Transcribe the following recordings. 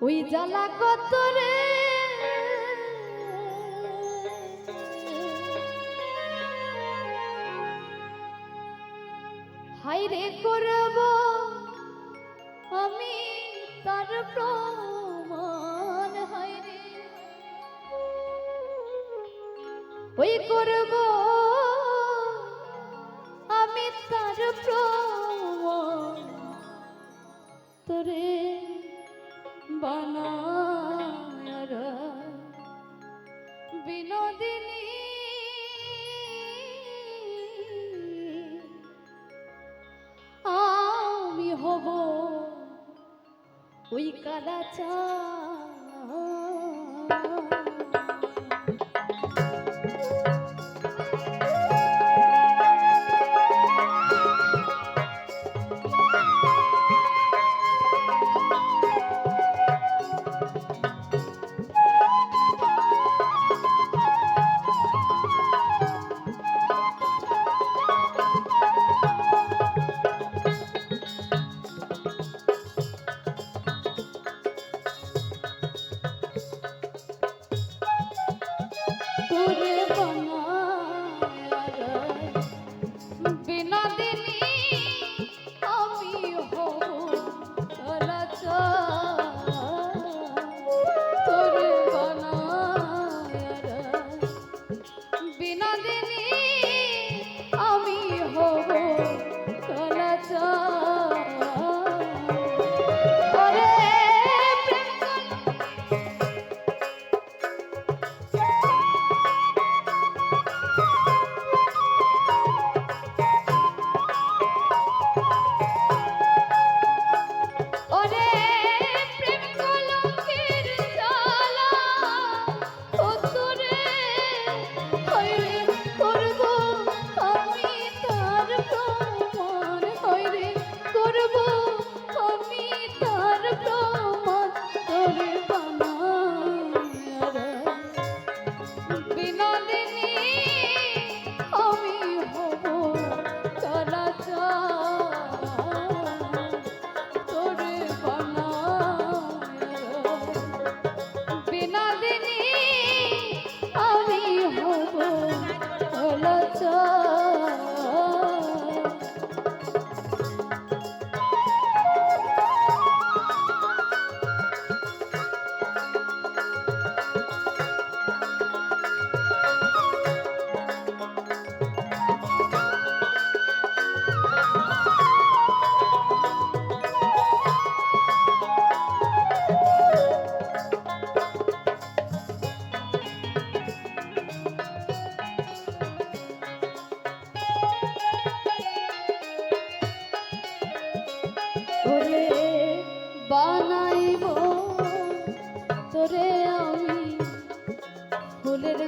ওই জ্বালা কত রে? হাই রে করব আমি তার প্রমাণ হাই রে ওই করব বিনোদিনী। আমি হব ওই কালাচা গো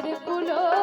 de culo.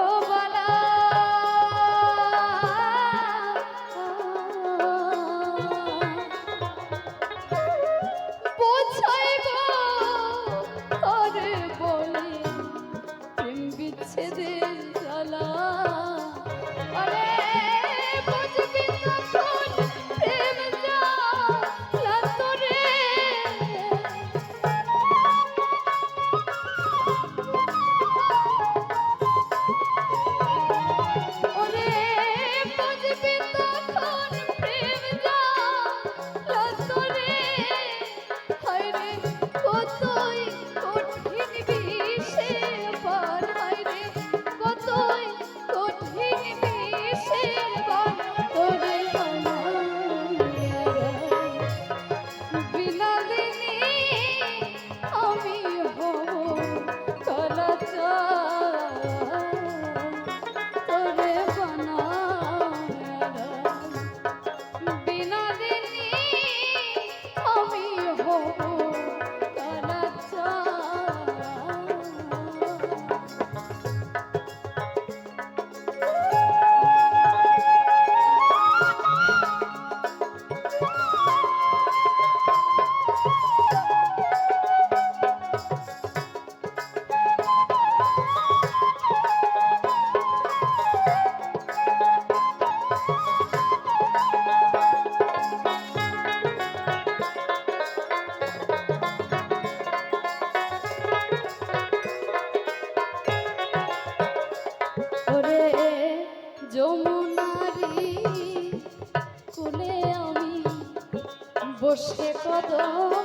বসে কদম।